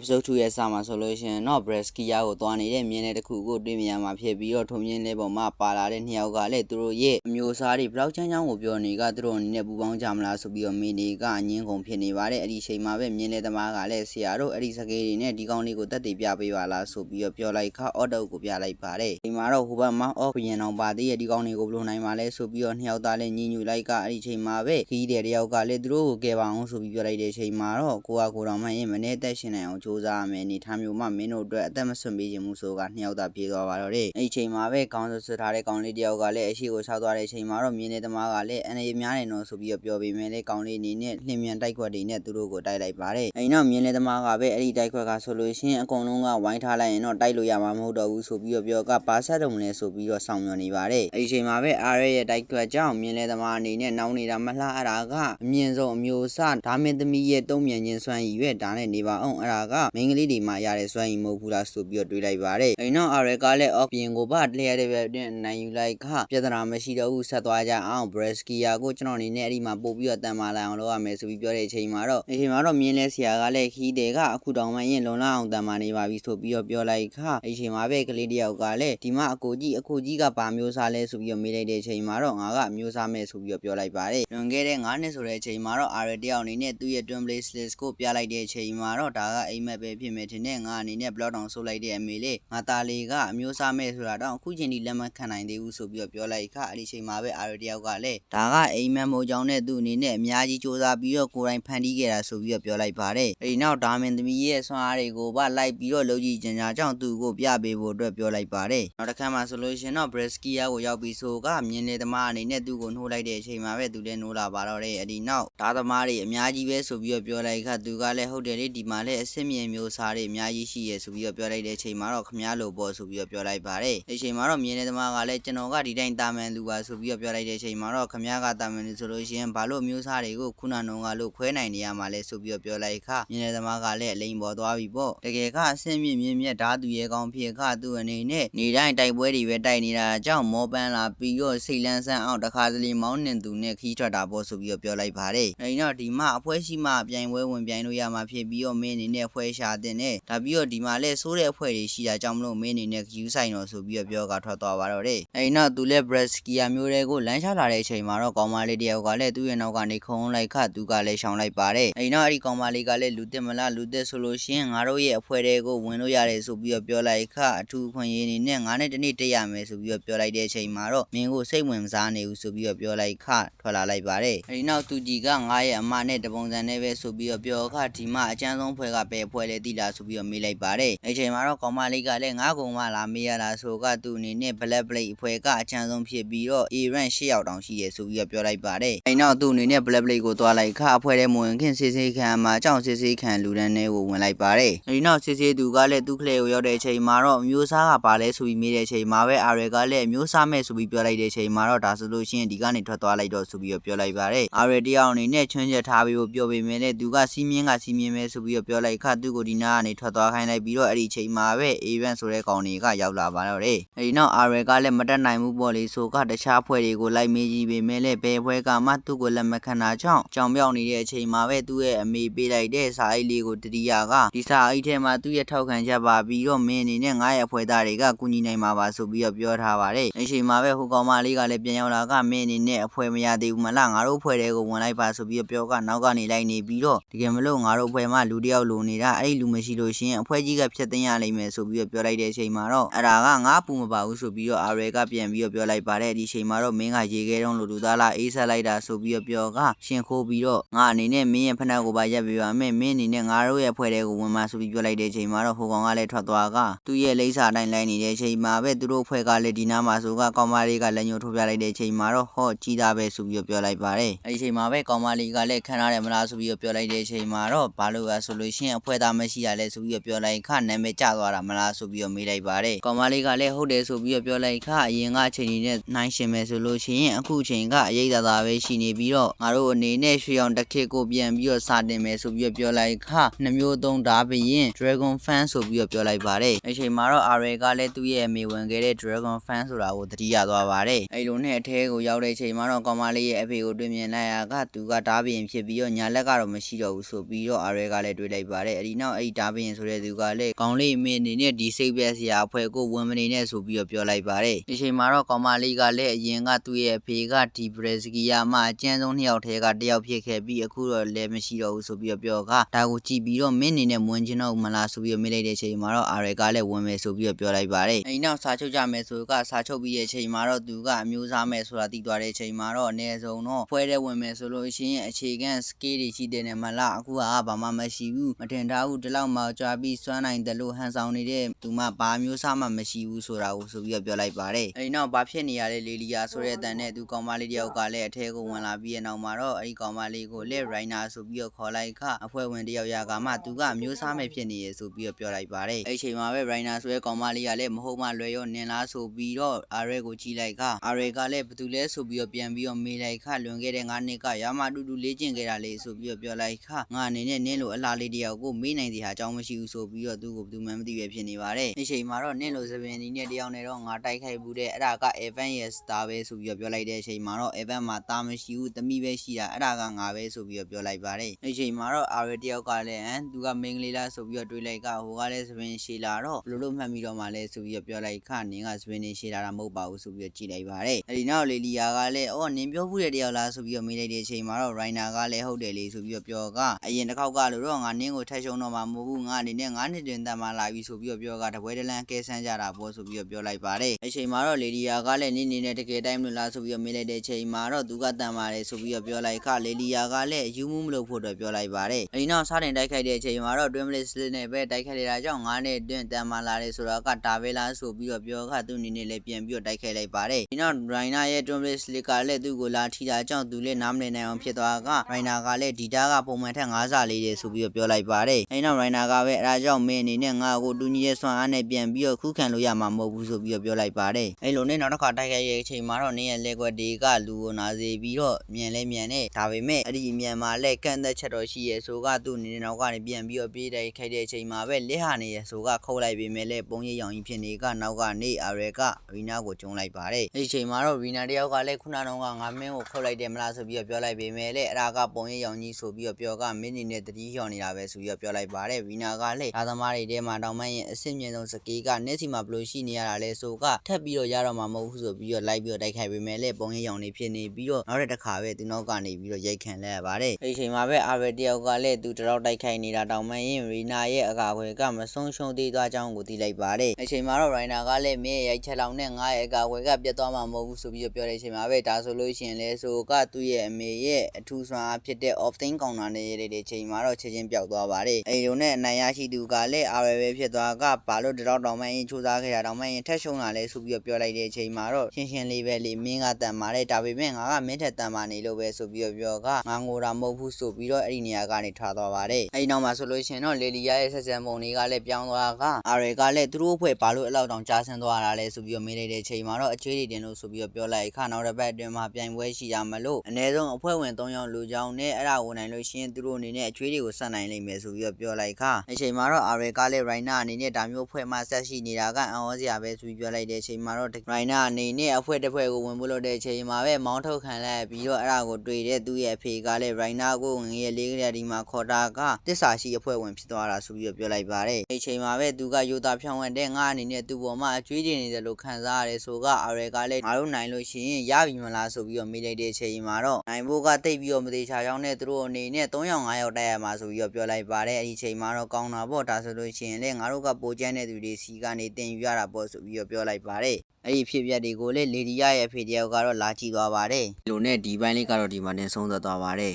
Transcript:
episode 2ရဲ့စာမှာဆိုလို့ရှိရင်တော့ Brescia ကိုသွားနေတဲ့မြင်းတဲ့တစ်ခုကိုတွေ့မြင်ရမှာဖြစ်ပြီးတော့ထုံမြင်းလေးပေါ်မှာပါလာတဲ့နှစ်ယောက်ကလည်းသူတို့ရဲ့အမျိုးအစားတွေဘယ်လောက်ချမ်းချမ်းကိုပြောနေကသူတို့အနေနဲ့ပူပေါင်းကြမလားဆိုပြီးတော့မိနေကအငင်းကုန်ဖြစ်နေပါတယ်အဲ့ဒီချိန်မှာပဲမြင်းတဲ့သမားကလည်းဆရာတို့အဲ့ဒီစကေးတွေနဲ့ဒီကောင်လေးကိုတက်တည်ပြပေးပါလားဆိုပြီးတော့ပြောလိုက်ခအော်တိုကိုပြလိုက်ပါတယ်ဒီမှာတော့ဟိုဘက်မှာအော်ဘရင်အောင်ပါသေးရဲ့ဒီကောင်လေးကိုဘယ်လိုနိုင်မှာလဲဆိုပြီးတော့နှစ်ယောက်သားလည်းညီညွတ်လိုက်ကအဲ့ဒီချိန်မှာပဲခီးတဲ့တယောက်ကလည်းသူတို့ကိုကယ်ပါအောင်ဆိုပြီးပြောလိုက်တဲ့ချိန်မှာတော့ကိုကကိုတော်မှရင်မနေသက်ရှင်နိုင်အောင်စူးစမ်းရမယ်အနေထားမျိုးမှမင်းတို့အတွက်အသက်မဆွန့်ပေးခြင်းမှုဆိုကနှစ်ယောက်သားပြေးသွားပါတော့တယ်အဲ့ဒီချိန်မှာပဲကောင်းဆွထားတဲ့ကောင်လေးတယောက်ကလည်းအရှိကိုဆောက်သွားတဲ့ချိန်မှာတော့မြင်းနေသမားကလည်းအနေများနေတော့ဆိုပြီးတော့ပြောပြီးမယ်လေကောင်လေးအနေနဲ့လင်းမြန်တိုက်ခွက်တွေနဲ့သူတို့ကိုတိုက်လိုက်ပါတယ်အဲ့နောက်မြင်းနေသမားကပဲအဲ့ဒီတိုက်ခွက်ကဆိုလို့ရှိရင်အကုန်လုံးကဝိုင်းထားလိုက်ရင်တော့တိုက်လို့ရမှာမဟုတ်တော့ဘူးဆိုပြီးတော့ပြောကဘာဆက်တော့မလဲဆိုပြီးတော့ဆောင်မျောနေပါတယ်အဲ့ဒီချိန်မှာပဲအားရရဲ့တိုက်ခွက်ကြောင့်မြင်းနေသမားအနေနဲ့နောင်နေတာမလှအဲ့ဒါကအမြင့်ဆုံးအမျိုးအစားဒါမင်းသမီးရဲ့တုံးမြန်ခြင်းစွမ်းရည်ရွက်ဒါနဲ့နေပါအောင်အဲ့ဒါကမိန်းကလေးတွေမှာရတဲ့စွမ်းရည်မဟုတ်ဘူးလားဆိုပြီးတော့တွေးလိုက်ပါတယ်အဲ့နောက်အားရကလည်းအော်ပြင်ကိုပါတလျက်တဲ့ပဲနိုင်ယူလိုက်ကပြဿနာမရှိတော့ဘူးဆက်သွားကြအောင်ဘရက်စကီယာကိုကျွန်တော်အနေနဲ့အဲ့ဒီမှာပို့ပြီးတော့တန်မာလာအောင်လုပ်ရမယ်ဆိုပြီးပြောတဲ့အချိန်မှာတော့အချိန်မှာတော့မြင်းလဲဆရာကလည်းခီးတယ်ကအခုတောင်မှရင်လုံလောက်အောင်တန်မာနေပါပြီဆိုပြီးတော့ပြောလိုက်ခအချိန်မှာပဲကလေးတယောက်ကလည်းဒီမှာအကိုကြီးအကိုကြီးကဘာမျိုးစားလဲဆိုပြီးတော့မေးလိုက်တဲ့အချိန်မှာတော့ငါကမျိုးစားမယ်ဆိုပြီးတော့ပြောလိုက်ပါတယ်လွန်ခဲ့တဲ့9နှစ်ဆိုတဲ့အချိန်မှာတော့အာရတယောက်အနေနဲ့သူ့ရဲ့ twin blade slice ကိုပြလိုက်တဲ့အချိန်မှာတော့ဒါကအိမ်မက်ပဲဖြစ်မယ်ထင်တဲ့ငါအနေနဲ့ block down ဆုပ်လိုက်တဲ့အမေလေးငါသားလေးကအမျိုးစားမယ်ဆိုတာတော့အခုချိန်ထိလက်မခံနိုင်သေးဘူးဆိုပြီးတော့ပြောလိုက်ခအဲ့ဒီချိန်မှာပဲအာရတယောက်ကလည်းဒါကအိမ်မက်မိုးကြောင့်နဲ့သူ့အနေနဲ့အများကြီးစူးစမ်းပြီးတော့ကိုယ်တိုင်ဖန်တီးခဲ့တာဆိုပြီးတော့ပြောလိုက်ပါတယ်အဲ့ဒီနောက်ဒါမင်သမီးရဲ့ဆွမ်းအားတွေကိုပါလိုက်ပြီးတော့လုပ်ကြည့်ကြင်ကြကြောင့်သူ့ကိုပြပေးဖို့အတွက်ပြောလိုက်ပါတယ်နောက်တစ်ခါမှဆိုလို့ရှိရင်တော့ Brescia ကိုရောက်ပြီးဆိုကမြင်းလေသမားအနေနဲ့သူ့ကိုနှိုးလိုက်တဲ့အချိန်မှာပဲသူလည်းနှိုးလာပါတော့တယ်အဲ့ဒီနောက်ဒါသမားတွေအများကြီးပဲဆိုပြီးတော့ပြောလိုက်ခါသူကလည်းဟုတ်တယ်လေဒီမှာလည်းအစ်စ်မြင်မျိုးစားတွေအများကြီးရှိရဆိုပြီးတော့ပြောလိုက်တဲ့အချိန်မှာတော့ခမားလိုပေါ့ဆိုပြီးတော့ပြောလိုက်ပါတယ်အဲ့ဒီချိန်မှာတော့မြင်းလေသမားကလည်းကျွန်တော်ကဒီတိုင်းတာမန်လူပါဆိုပြီးတော့ပြောလိုက်တဲ့အချိန်မှာတော့ခမားကတာမန်လူဆိုလို့ရှိရင်ဘာလို့မျိုးစားတွေကိုခုနနှုံကလို့ခွဲနိုင်နေရမှာလဲဆိုပြီးတော့ပြောလိုက်ခါမြင်းလေသမားကလည်းအလိန်ပေါ်သွားပြီပေါ့တကယ်ကအစ်စ်မြင့်မြင့်မြတ်ဓာသူရဲကောင်းဖြစ်ခသူ့အနေနဲ့နေတိုင်းတိုက်ပွဲတွေပဲတိုက်နေတာကြောင့်မောပန်းလာပြီးတော့စိတ်လန်းဆန်းအောင်တခါတလေမောင်းနှင်သူနဲ့ခီးထွက်တာပေါ့ဆိုပြီးတော့ပြောလိုက်ပါတယ်အဲဒီတော့ဒီမှာအဖွဲရှိမှပြိုင်ပွဲဝင်ပြိုင်လို့ရမှာဖြစ်ပြီးတော့မင်းအနေနဲ့ဖွဲရှာတဲ့နဲ့ဒါပြီးတော့ဒီမှာလဲဆိုးတဲ့အဖွဲတွေရှိတာကြောင့်မလို့မင်းအနေနဲ့ယူဆိုင်တော့ဆိုပြီးတော့ပြောကထွက်သွားပါတော့တယ်အဲဒီနောက်သူလဲ Brescia မျိုးတွေကိုလမ်းချလာတဲ့အချိန်မှာတော့ကောင်မလေးတယောက်ကလည်းသူ့ရဲ့နောက်ကနေခုံလိုက်ခသူကလည်းရှောင်လိုက်ပါတယ်အဲဒီနောက်အဲဒီကောင်မလေးကလည်းလူတက်မလားလူတက်ဆိုလို့ရှိရင်ငါတို့ရဲ့အဖွဲတွေကိုဝင်လို့ရတယ်ဆိုပြီးတော့ပြောလိုက်ခအထူးခွင့်ရင်းနေနဲ့ငါနဲ့တနေ့တက်ရမယ်ဆိုပြီးတော့ပြောလိုက်တဲ့အချိန်မှာတော့မင်းကိုစိတ်ဝင်စားနေဘူးဆိုပြီးတော့ပြောလိုက်ခထွက်လာလိုက်ပါတယ်အဲဒီနောက်သူကြီးကငါရဲ့အမနဲ့တပုံစံနဲ့ပဲဆိုပြီးတော့ပြောခဒီမှာအကျန်းဆုံးဖွဲကပဲဖွဲလေတိလာဆိုပြီးတော့မေးလိုက်ပါတယ်အဲဒီချိန်မှာတော့ကောင်မလေးကလည်းငါကုံမလာမေးရတာဆိုကသူ့အနေနဲ့ black blade အဖွဲကအကျန်းဆုံးဖြစ်ပြီးတော့ Iran ၈ယောက်တောင်ရှိတယ်ဆိုပြီးတော့ပြောလိုက်ပါတယ်အဲဒီနောက်သူ့အနေနဲ့ black blade ကိုသွားလိုက်ခအဖွဲတဲ့မဝင်ခင်စစ်စစ်ခံမှာကြောင်စစ်စစ်ခံလူတန်းတွေကိုဝင်လိုက်ပါတယ်အဲဒီနောက်စစ်စစ်သူကလည်းသူ့ကလေးကိုရောက်တဲ့အချိန်မှာတော့မျိုးစားကပါလဲဆိုပြီးမေးတဲ့အချိန်မှာပဲအာရယ်ကလည်းမျိုးစားမဲ့ဆိုပြီးပြောလိုက်တဲ့အချိန်မှာတော့ဒါဆိုလို့ရှိရင်ဒီကနေထွက်သွားလိုက်တော့ဆိုပြီးတော့ပြောလိုက်ပါတယ်အာရယ်တယောက်အနေနဲ့ချွန်းချက်ထားပြီးပြောပေမဲ့လည်းသူကစီးမြင်းကစီးမြင်းပဲဆိုပြီးတော့ပြောလိုက်ခသူ့ကိုဒီနာကနေထွက်သွားခိုင်းလိုက်ပြီးတော့အဲ့ဒီချိန်မှာပဲ event ဆိုတဲ့ကောင်တွေကရောက်လာပါတော့တယ်အဲဒီနောက်အာရယ်ကလည်းမတက်နိုင်ဘူးပေါ့လေဆိုကတခြားဖွဲ့တွေကိုလိုက်မေးကြည့်ပေမဲ့လည်းဘယ်ဖွဲ့ကမှသူ့ကိုလက်မခံတာကြောင့်ကြောင်ပြောင်နေတဲ့အချိန်မှာပဲသူ့ရဲ့အမေပေးလိုက်တဲ့စာအိတ်လေးကိုတတိယကဒီစာအိတ်ထဲမှာသူ့ရဲ့ထောက်ခံချက်ပါပြီးတော့မင်းအနေနဲ့ငါ့ရဲ့အဖွဲ့သားတွေကကူညီနိုင်မှာပါဆိုပြီးတော့ပြောထားပါတယ်။အချိန်မှာပဲဟိုကောင်မလေးကလည်းပြန်ရောက်လာကမင်းအနေနဲ့အဖွဲ့မရသေးဘူးမလားငါတို့အဖွဲ့တွေကိုဝင်လိုက်ပါဆိုပြီးတော့ပြောကနောက်ကနေလိုက်နေပြီးတော့တကယ်မလို့ငါတို့အဖွဲ့မှာလူတယောက်လိုနေတာအဲ့ဒီလူမရှိလို့ရှင်အဖွဲ့ကြီးကဖြတ်သိမ်းရလိမ့်မယ်ဆိုပြီးတော့ပြောလိုက်တဲ့အချိန်မှာတော့အဲ့ဒါကငါပူမပါဘူးဆိုပြီးတော့အာရယ်ကပြန်ပြီးတော့ပြောလိုက်ပါတယ်ဒီချိန်မှာတော့မင်းကရေခဲတုံးလိုလူသားလားအေးဆက်လိုက်တာဆိုပြီးတော့ပြောကရှင်ခိုးပြီးတော့ငါအနေနဲ့မင်းရဲ့ဖနက်ကိုပါရက်ပြပါမယ်မင်းအနေနဲ့ငါတို့ရဲ့အဖွဲ့တွေကိုဝင်มาဆိုပြီးပြောလိုက်တဲ့အချိန်မှာတော့ဟိုကောင်ကလည်းထွက်သွားကသူ့ရဲ့လိမ့်စာတိုင်းလိုက်နေတဲ့အချိန်မှာပဲသူတို့အဖွဲ့ကလည်းဒီနားမှာဆိုကကောင်မလေးကလက်ညှိုးထိုးပြလိုက်တဲ့အချိန်မှာတော့ဟော့ကြီးသားပဲဆိုပြီးတော့ပြောလိုက်ပါတယ်အဲဒီအချိန်မှာပဲကောင်မလေးကလည်းခံရတယ်မလားဆိုပြီးတော့ပြောလိုက်တဲ့အချိန်မှာတော့ဘာလို့ကဆိုလို့ရှိရင်အဖွဲ့သားမရှိရလဲဆိုပြီးတော့ပြောလိုက်ခနာမည်ကျသွားတာမလားဆိုပြီးတော့မေးလိုက်ပါတယ်ကောင်မလေးကလည်းဟုတ်တယ်ဆိုပြီးတော့ပြောလိုက်ခအရင်ကအချိန်ကြီးနဲ့နိုင်ရှင်မယ်ဆိုလို့ရှိရင်အခုချိန်ကအရေးသာသာပဲရှိနေပြီးတော့ငါတို့အနေနဲ့ရွှေအောင်တစ်ခေတ်ကိုပြန်ပြီးတော့စာတင်မယ်ဆိုပြီးတော့ပြောလိုက်ခနှမျိုးသုံးဓာဘရင် Dragon Fan ဆိုပြီးတော့ပြောလိုက်ပါတယ်အချိန်မှာတော့ Array ကလည်းသူ့ရဲ့အမေဝင်ခဲ့တဲ့ Dragon Fan ဆိုတာကိုသတိရသွားပါတယ်အဲ့လိုနဲ့အထဲကိုရောက်တဲ့အချိန်မှာတော့ကောင်မလေးရဲ့အဖေကိုတွေ့မြင်လိုက်ရကသူကဓာဘရင်ဖြစ်ပြီးတော့ညာလက်ကတော့မရှိတော့ဘူးဆိုပြီးတော့ Array ကလည်းတွေ့လိုက်ပါတယ်အဲ့ဒီဒီနောက်အဲ့ဒီဒါဘရင်ဆိုတဲ့သူကလည်းကောင်းလေးမင်းအနေနဲ့ဒီစိတ်ပဲဆရာအဖွဲ့ကိုဝင်မနေနဲ့ဆိုပြီးတော့ပြောလိုက်ပါတယ်ဒီချိန်မှာတော့ကောင်မလေးကလည်းအရင်ကသူ့ရဲ့အဖေကဒီဘရက်စကီယာမှာအကျန်းဆုံးနှစ်ယောက်ထဲကတစ်ယောက်ဖြစ်ခဲ့ပြီးအခုတော့လည်းမရှိတော့ဘူးဆိုပြီးတော့ပြောကဒါကိုကြည့်ပြီးတော့မင်းအနေနဲ့မဝင်ချင်တော့ဘူးမလားဆိုပြီးတော့မေးလိုက်တဲ့ချိန်မှာတော့အာရယ်ကလည်းဝင်မယ်ဆိုပြီးတော့ပြောလိုက်ပါတယ်အဲဒီနောက်စာချုပ်ကြမယ်ဆိုကစာချုပ်ပြီးရဲ့ချိန်မှာတော့သူကအမျိုးစားမယ်ဆိုတာသိသွားတဲ့ချိန်မှာတော့အနည်းဆုံးတော့ဖွဲတဲ့ဝင်မယ်ဆိုလို့ရှိရင်အခြေခံ skill တွေရှိတယ်နဲ့မလားအခုကဘာမှမရှိဘူးမတင်ထားဘူးဒီလောက်မှကြွားပြီးစွမ်းနိုင်တယ်လို့ဟန်ဆောင်နေတဲ့သူမှဘာမျိုးစားမှမရှိဘူးဆိုတာကိုဆိုပြီးတော့ပြောလိုက်ပါတယ်အဲဒီနောက်ဘာဖြစ်နေရလဲလေလီယာဆိုတဲ့အတန်နဲ့သူကောင်မလေးတယောက်ကလည်းအထဲကိုဝင်လာပြီးတဲ့နောက်မှာတော့အဲဒီကောင်မလေးကိုလက်ရိုင်းနာဆိုပြီးတော့ခေါ်လိုက်ခအဖွဲ့ဝင်တယောက်ရကမှသူကအမျိုးစားမယ်ဖြစ်နေရဆိုပြီးတော့ပြောလိုက်ပါတယ်အဲဒီချိန်မှာပဲရိုင်းနာဆိုတဲ့ကောင်မလေးကလည်းမဟုတ်မှလွယ်ရောနင်လားဆိုပြီးတော့အာရဲကိုကြည့်လိုက်ခအာရဲကလည်းဘသူလဲဆိုပြီးတော့ပြန်ပြီးတော့မေးလိုက်ခလွန်ခဲ့တဲ့ငါးနှစ်ကရမတူတူလေးကျင့်ခဲ့တာလေဆိုပြီးတော့ပြောလိုက်ခငါအနေနဲ့နင်းလိုအလားလေးတယောက်ကိုမေးနိုင်သေးတာအကြောင်းမရှိဘူးဆိုပြီးတော့သူ့ကိုဘယ်သူမှမသိပဲဖြစ်နေပါတယ်ဒီချိန်မှာတော့နင်းလိုစပင်ဒီနဲ့တယောက်နဲ့တော့ငါတိုက်ခိုက်ဘူးတဲ့အဲ့ဒါက Evan ရဲ့ star ပဲဆိုပြီးတော့ပြောလိုက်တဲ့အချိန်မှာတော့ Evan မှာတာမရှိဘူးတမိပဲရှိတာအဲ့ဒါကငါပဲဆိုပြီးတော့ပြောလိုက်ပါတယ်ဒီချိန်မှာတော့ Ari တယောက်ကလည်းဟမ်သူကမင်းကလေးလားဆိုပြီးတော့တွေးလိုက်ကဟိုကလည်းစပင်ရှည်လာတော့ဘယ်လိုလုပ်မှတ်မိတော့မှလဲဆိုပြီးတော့ပြောလိုက်ခနင်းကစပင်နေရှည်လာတာမဟုတ်ပါဘူးဆိုပြီးတော့ကြည့်လိုက်ပါတယ်အဲ့ဒီနောက်လေလီယာကလည်းအော်နင်းပြောဘူးတဲ့တယောက်လားဆိုပြီးတော့မေးလိုက်တဲ့အချိန်မှာတော့ Rainer ကလည်းဟုတ်တယ်လေဆိုပြီးတော့ပြောကအရင်တစ်ခေါက်ကလို့တော့ငါနင်းကိုထက်ရှုံတော့မှာမဟုတ်ဘူးငါအနေနဲ့ငါနှစ်တွင်တန်မှလာပြီဆိုပြီးတော့ပြောကတပွဲတလန်းကဲဆန်းကြတာပေါ့ဆိုပြီးတော့ပြောလိုက်ပါတယ်အချိန်မှာတော့လေလီယာကလည်းနင်းနေနဲ့တကယ်တိုင်းမလို့လားဆိုပြီးတော့မေးလိုက်တဲ့အချိန်မှာတော့သူကတန်ပါတယ်ဆိုပြီးတော့ပြောလိုက်ခလေလီယာကလည်းယူမှုမလုပ်ဖို့တော့ပြောလိုက်ပါတယ်အဲဒီနောက်စားတင်တိုက်ခိုက်တဲ့အချိန်မှာတော့ Dream List နဲ့ပဲတိုက်ခိုက်နေတာကြောင့်ငါနဲ့တွင်တန်မှလာတယ်ဆိုတော့ကတာပဲလားဆိုပြီးတော့ပြောခသူအနေနဲ့လည်းပြန်ပြီးတော့တိုက်ခိုက်လိုက်ပါတယ်ဒီနောက် Rainer ရဲ့ Dream List ကလည်းသူ့ကိုလာထိတာကြောင့်သူလည်းနားမလည်နိုင်အောင်ဖြစ်သွားက Rainer ကလည်းဒီတာကပုံမှန်ထက်9ဆလေးတယ်ဆိုပြီးတော့ပြောလိုက်ပါတယ်အဲဒီနောက် Rainer ကပဲအဲဒါကြောင့်မင်းအနေနဲ့ငါ့ကိုတူညီရဲ့ဆွမ်းအားနဲ့ပြန်ပြီးတော့ခုခံလို့ရမှာမဟုတ်ဘူးဆိုပြီးတော့ပြောလိုက်ပါတယ်အဲလိုနဲ့နောက်တစ်ခါတိုက်ခိုက်ရဲ့အချိန်မှာတော့နင်းရဲ့လက်ကွက်တွေကလူကိုနာစေပြီးတော့မြန်လဲမြန်နေဒါပေမဲ့အဲ့ဒီမြန်မှာလက်ကန့်သက်ချက်တော့ရှိရဲဆိုကသူ့အနေနဲ့နောက်ကနေပြန်ပြီးတော့ပြေးတိုက်ခိုက်တဲ့အချိန်မှာပဲလက်ဟာနေရဲဆိုကခုတ်လိုက်ပေမဲ့လည်းပုံရိပ်ရောင်ကြီးဖြစ်နေကနောက်ကနေအာရဲကရီနာကိုကျုံလိုက်ပါတယ်အဲ့ဒီအချိန်မှာတော့ရီနာတယောက်ကလည်းခုနကတော့ငါမင်းကိုခုတ်လိုက်တယ်မလားဆိုပြီးတော့ပြောလိုက်ပေမဲ့လည်းအဲ့ဒါကပုံရိပ်ရောင်ကြီးဆိုပြီးတော့ပြောကမင်းနေနဲ့တတိလျော်နေတာပဲဆိုပြီးတော့ပြောလိုက်ပါတယ်ရီနာကလည်းအာသမားတွေထဲမှာတောင်မှရင်အစ်စ်မြင့်ဆုံးစကေးကနေ့စီမှာဘလို့ရှိနေရတာလဲဆိုကထပ်ပြီးတော့ရတော့မှာမဟုတ်ဘူးဆိုပြီးတော့လိုက်ပြီးတော့တိုက်ခိုက်ပေမဲ့လည်းပုံရိပ်ရောင်နေဖြစ်နေပြီးတော့နောက်တစ်ခါပဲသူနောက်ကနေပြီးတော့ရိုက်ခံလဲရပါတယ်အဲ့ဒီအချိန်မှာပဲအာရဲတယောက်ကလည်းသူတရောက်တိုက်ခိုက်နေတာတောင်မှရင်ရီနာရဲ့အကာအကွယ်ကမဆုံးရှုံးသေးသွားကြောင်းကိုသိလိုက်ပါတယ်အချိန်မှာတော့ရိုင်နာကလည်းမင်းရဲ့ရိုက်ချက်လောင်နဲ့ငါရဲ့အကာအကွယ်ကပြတ်သွားမှာမဟုတ်ဘူးဆိုပြီးတော့ပြောတဲ့အချိန်မှာပဲဒါဆိုလို့ရှိရင်လဲဆိုကသူ့ရဲ့အမေရဲ့အထူးစွမ်းအားဖြစ်တဲ့ off thing counter နဲ့ရတဲ့အချိန်မှာတော့ချက်ချင်းပျောက်သွားပါတယ်အဲဒီလိုနဲ့အနိုင်ရရှိသူကလည်းအာရဲပဲဖြစ်သွားကဘာလို့တရောက်တောင်မှရင်စူးစမ်းခဲ့တာတောင်မှရင်ထက်ရှုံးလာလဲဆိုပြီးတော့ပြောလိုက်တဲ့အချိန်မှာတော့ရှင်းရှင်းလေးပဲလေမင်းကတန်ပါတယ်ဒါပေမဲ့ငါကမင်းထက်တန်ပါနေလို့ပဲဆိုပြီးတော့ပြောကငါငိုတာမဟုတ်ဘူးဆိုပြီးတော့အဲ့ဒီနေရာကနေထွက်သွားပါတယ်အဲဒီနောက်မှာဆိုလို့ရှိရင်တော့လေလီယာရဲ့ဆက်ဆံပုံတွေကလည်းပြောင်းသွားကအာရဲကလည်းသူတို့အဖွဲ့ဘာလို့အဲ့လောက်တောင်ကြားဆန်းသွားတာလဲဆိုပြီးတော့မေးလိုက်တဲ့အချိန်မှာတော့အချွေးတွေတင်လို့ဆိုပြီးတော့ပြောလိုက်ခါနောက်တစ်ပတ်အတွင်းမှာပြိုင်ပွဲရှိရမလို့အနည်းဆုံးအဖွဲ့ဝင်3ယောက်လူကြောင်းနဲ့အဲ့ဒါဝင်နိုင်လို့ရှိရင်သူတို့အနေနဲ့အချွေးတွေကိုဆက်နိုင်လိမ့်မယ်ဆိုပြီးတော့ပြောလိုက်ခါအချိန်မှာတော့အာရဲကလည်းရိုင်းနာအနေနဲ့ဒါမျိုးအဖွဲ့မှဆက်ရှိနေတာကအံ့ဩစရာပဲဆိုပြီးပြောလိုက်တဲ့အချိန်မှာတော့ရိုင်းနာအနေနဲ့အဖွဲ့တစ်ဖွဲ့ကိုဝင်ဖို့လုပ်တဲ့အချိန်မှာပဲမောင်းထုတ်ခံလိုက်ပြီးတော့အဲ့ဒါကိုတွေ့တဲ့သူ့ရဲ့အဖေကလည်းရိုင်းနာကိုငရေလေးကလေးဒီမှာခေါ်တာကတစ္ဆာရှိအဖွဲ့ဝင်ဖြစ်သွားတာဆိုပြီးတော့ပြောလိုက်ပါတယ်အဲ့ချိန်မှာပဲသူကယူတာဖြောင်းဝင်တဲ့ငါအနေနဲ့သူ့ပေါ်မှာအကျွေးကျင်နေတယ်လို့ခံစားရတယ်ဆိုကအာရဲကလည်းငါတို့နိုင်လို့ရှိရင်ရပြီမလားဆိုပြီးတော့မေးလိုက်တဲ့အချိန်မှာတော့နိုင်ဖို့ကတိတ်ပြီးတော့မသေးချာကြောင်းနဲ့သူတို့အနေနဲ့3ယောက်5ယောက်တိုက်ရမှာဆိုပြီးတော့ပြောလိုက်ပါတယ်အဲ့ဒီချိန်မှာတော့ကောင်းတာပေါ့ဒါဆိုလို့ရှိရင်လည်းငါတို့ကပိုကျန်းတဲ့သူတွေစီကနေတင်ယူရတာပေါ့ဆိုပြီးတော့ပြောလိုက်ပါတယ်အဲ့ဒီဖြစ်ပျက်တွေကိုလေလေဒီယာရဲ့အဖေတယောက်ကတော့လာကြည့်သွားပါတယ်ဒီလိုနဲ့ဒီပိုင်းလေးကတော့ဒီမှာတင်ဆုံးသက်သွားပါတယ်